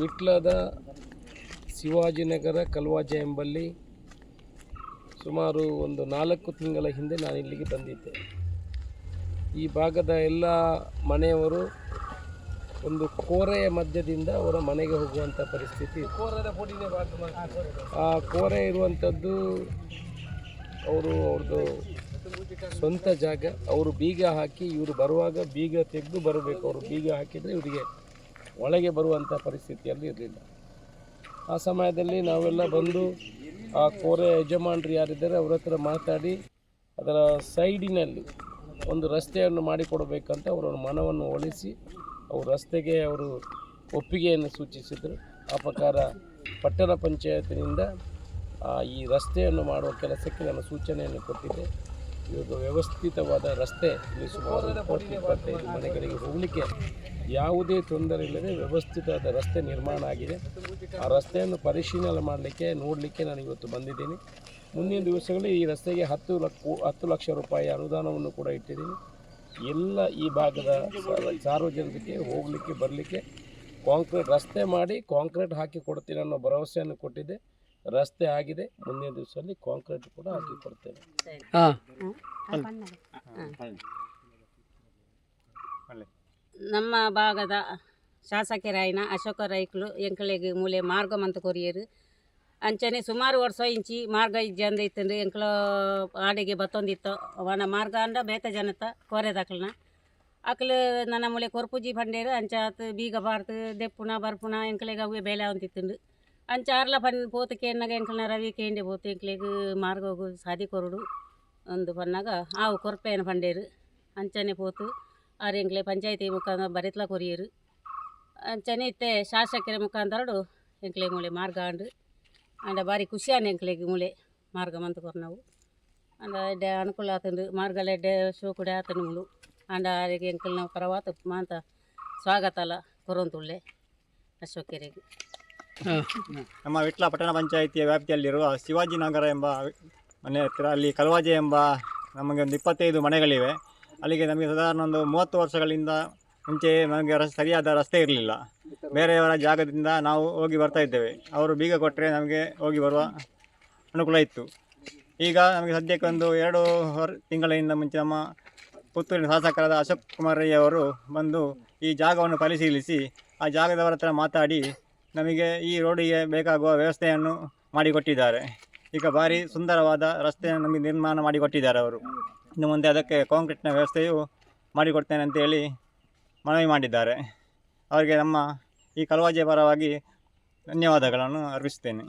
ವಿಟ್ಲದ ಶಿವಾಜಿನಗರ ಕಲ್ವಾಜ ಎಂಬಲ್ಲಿ ಸುಮಾರು ಒಂದು ನಾಲ್ಕು ತಿಂಗಳ ಹಿಂದೆ ನಾನು ಇಲ್ಲಿಗೆ ಬಂದಿದ್ದೆ. ಈ ಭಾಗದ ಎಲ್ಲ ಮನೆಯವರು ಒಂದು ಕೋರೆಯ ಮಧ್ಯದಿಂದ ಅವರ ಮನೆಗೆ ಹೋಗುವಂಥ ಪರಿಸ್ಥಿತಿ. ಆ ಕೋರೆ ಇರುವಂಥದ್ದು ಅವರು ಅವ್ರದ್ದು ಸ್ವಂತ ಜಾಗ. ಅವರು ಬೀಗ ಹಾಕಿ ಇವರು ಬರುವಾಗ ಬೀಗ ತೆಗೆದು ಬರಬೇಕು. ಅವರು ಬೀಗ ಹಾಕಿದರೆ ಇವರಿಗೆ ಒಳಗೆ ಬರುವಂಥ ಪರಿಸ್ಥಿತಿಯಲ್ಲಿ ಇರಲಿಲ್ಲ. ಆ ಸಮಯದಲ್ಲಿ ನಾವೆಲ್ಲ ಬಂದು ಆ ಕೋರೆ ಯಜಮಾನರು ಯಾರಿದ್ದಾರೆ ಅವ್ರ ಹತ್ರ ಮಾತಾಡಿ ಅದರ ಸೈಡಿನಲ್ಲಿ ಒಂದು ರಸ್ತೆಯನ್ನು ಮಾಡಿಕೊಡಬೇಕಂತ ಅವರ ಮನವನ್ನು ಒಲಿಸಿ ಅವರು ರಸ್ತೆಗೆ ಅವರು ಒಪ್ಪಿಗೆಯನ್ನು ಸೂಚಿಸಿದರು. ಆ ಪ್ರಕಾರ ಪಟ್ಟಣ ಪಂಚಾಯತಿನಿಂದ ಈ ರಸ್ತೆಯನ್ನು ಮಾಡುವ ಕೆಲಸಕ್ಕೆ ನಾನು ಸೂಚನೆಯನ್ನು ಕೊಟ್ಟಿದ್ದೆ. ಇವಾಗ ವ್ಯವಸ್ಥಿತವಾದ ರಸ್ತೆ ಇಲ್ಲಿ ಸುಮಾರು ಇಪ್ಪತ್ತು ಇಪ್ಪತ್ತೈದು ಮನೆಗಳಿಗೆ ಹೋಗಲಿಕ್ಕೆ ಯಾವುದೇ ತೊಂದರೆ ಇಲ್ಲದೆ ವ್ಯವಸ್ಥಿತವಾದ ರಸ್ತೆ ನಿರ್ಮಾಣ ಆಗಿದೆ. ಆ ರಸ್ತೆಯನ್ನು ಪರಿಶೀಲನೆ ಮಾಡಲಿಕ್ಕೆ ನೋಡಲಿಕ್ಕೆ ನಾನು ಇವತ್ತು ಬಂದಿದ್ದೀನಿ. ಮುಂದಿನ ದಿವಸಗಳಲ್ಲಿ ಈ ರಸ್ತೆಗೆ ಹತ್ತು ಲಕ್ಷ ಹತ್ತು ಲಕ್ಷ ರೂಪಾಯಿ ಅನುದಾನವನ್ನು ಕೂಡ ಇಟ್ಟಿದ್ದೀನಿ. ಎಲ್ಲ ಈ ಭಾಗದ ಸಾರ್ವ- ಸಾರ್ವಜನಿಕರಿಗೆ ಹೋಗಲಿಕ್ಕೆ ಬರಲಿಕ್ಕೆ ಕಾಂಕ್ರೀಟ್ ರಸ್ತೆ ಮಾಡಿ ಕಾಂಕ್ರೀಟ್ ಹಾಕಿ ಕೊಡ್ತೀನಿ ಅನ್ನೋ ಭರವಸೆಯನ್ನು ಕೊಟ್ಟಿದ್ದೆ. ರಸ್ತೆ ಆಗಿದೆ. ಮುಂದಿನ ದಿವಸದಲ್ಲಿ ಕಾಂಕ್ರೀಟ್ ಕೂಡ ಹಾಕಿ ಕೊಡ್ತೇನೆ. ಹಾಂ. ನಮ್ಮ ಭಾಗದ ಶಾಸಕರಾಯಿನ ಅಶೋಕ ರೈಕ್ಲು ಎಂಕಳಿಗೆ ಮೂಲೆ ಮಾರ್ಗ ಮಂತ ಕೊರಿಯರು. ಅಂಚನೆ ಸುಮಾರು ವರ್ಷ ಇಂಚಿ ಮಾರ್ಗ ಇಜ್ಜಂದ ಇತ್ತು ಎಂಕಲ ಆಡಿಗೆ ಬತ್ತೊಂದಿತ್ತು. ಅವನ ಮಾರ್ಗ ಅಂಡ ಬೇತ ಜನತ ಕೊರೆದಾಕಲ್ನ ಅಕ್ಲು ನನ್ನ ಮೂಲೆ ಕೊರ್ಪುಜಿ ಪಂಡೇರು ಅಂಚಾತ್ ಬೀಗ ಬಾರ್ತು ದೆಪ್ಪುಣ, ಬರ್ಪುಣ ಎಂಕಲೆಗ್ ಅವೇ ಬೇಲೆ ಅಂತಿತ್ತಂಡು ಅಂಚ ಆರ್ಲ ಪನ್ ಪೋತು ಕೇನ್ನಾಗ ಎಂಕಲ್ನ ರವಿ ಕೇಂಡೆ ಪೋತು ಎಂಕಲೆಗ್ ಮಾರ್ಗ ಹೋಗು ಸಾದಿ ಕೊರುಡು. ಒಂದು ಪನ್ನಾಗ ಆವು ಕೊರ್ಪೇನ ಪಂಡೇರು ಅಂಚನೆ ಪೋತು. ಆರು ಎಂಕ್ಲೆ ಪಂಚಾಯತಿ ಮುಖಾಂತರ ಬರಿತ್ಲ ಕೊರಿಯರು. ಅಂಚನೆ ಇತ್ತೆ ಶಾಸಕರ ಮುಖಾಂತರಡು ಎಂಕ್ಲೆ ಮೂಳೆ ಮಾರ್ಗ ಆಂಡು. ಅಂಡ ಭಾರಿ ಖುಷಿಯಾನ ಎಂಕ್ಲೆಗ್ ಮೂಳೆ ಮಾರ್ಗ ಮಂತ ಕೊರ್ ನಾವು. ಅಂಡ ಎಡ್ಡೆ ಅನುಕೂಲ ಆತಂದು, ಮಾರ್ಗಲ ಎಡ್ಡೆ ಶೋ ಕೂಡ ಆತನು ಮುಳು. ಅಂಡ ಆರಿಗೆ ನಾವು ಪರವಾತ ಮಾಂತ ಸ್ವಾಗತ ಅಲ್ಲ ಕೊರೊಂತುಳ್ಳೆ ಅಶೋಕೆರೆಗೆ ನಮ್ಮ ವಿಟ್ಲ ಪಟ್ಟಣ ಪಂಚಾಯಿತಿಯ ವ್ಯಾಪ್ತಿಯಲ್ಲಿರುವ ಶಿವಾಜಿನಗರ ಎಂಬ ಮನೆ ಹತ್ತಿರ ಅಲ್ಲಿ ಕಲ್ವಾಜೆ ಎಂಬ ನಮಗೆ ಒಂದು ಇಪ್ಪತ್ತೈದು ಮನೆಗಳಿವೆ. ಅಲ್ಲಿಗೆ ನಮಗೆ ಸಾಧಾರಣ ಒಂದು ಮೂವತ್ತು ವರ್ಷಗಳಿಂದ ಮುಂಚೆ ನಮಗೆ ರಸ್, ಸರಿಯಾದ ರಸ್ತೆ ಇರಲಿಲ್ಲ. ಬೇರೆಯವರ ಜಾಗದಿಂದ ನಾವು ಹೋಗಿ ಬರ್ತಾ ಇದ್ದೇವೆ. ಅವರು ಬೀಗ ಕೊಟ್ಟರೆ ನಮಗೆ ಹೋಗಿ ಬರುವ ಅನುಕೂಲ ಇತ್ತು. ಈಗ ನಮಗೆ ಸದ್ಯಕ್ಕೆ ಒಂದು ಎರಡು ತಿಂಗಳಿಂದ ಮುಂಚೆ ನಮ್ಮ ಪುತ್ತೂರಿನ ಶಾಸಕರಾದ ಅಶೋಕ್ ಕುಮಾರ್ ರೈ ಅವರು ಬಂದು ಈ ಜಾಗವನ್ನು ಪರಿಶೀಲಿಸಿ, ಆ ಜಾಗದವರ ಹತ್ರ ಮಾತಾಡಿ ನಮಗೆ ಈ ರೋಡಿಗೆ ಬೇಕಾಗುವ ವ್ಯವಸ್ಥೆಯನ್ನು ಮಾಡಿಕೊಟ್ಟಿದ್ದಾರೆ. ಈಗ ಭಾರಿ ಸುಂದರವಾದ ರಸ್ತೆಯನ್ನು ನಮಗೆ ನಿರ್ಮಾಣ ಮಾಡಿಕೊಟ್ಟಿದ್ದಾರೆ ಅವರು. ಇನ್ನು ಮುಂದೆ ಅದಕ್ಕೆ ಕಾಂಕ್ರೀಟ್ನ ವ್ಯವಸ್ಥೆಯು ಮಾಡಿಕೊಡ್ತೇನೆ ಅಂತೇಳಿ ಮನವಿ ಮಾಡಿದ್ದಾರೆ. ಅವರಿಗೆ ನಮ್ಮ ಈ ಕಲವಾಜೆ ಪರವಾಗಿ ಧನ್ಯವಾದಗಳನ್ನು ಅರ್ಪಿಸ್ತೇನೆ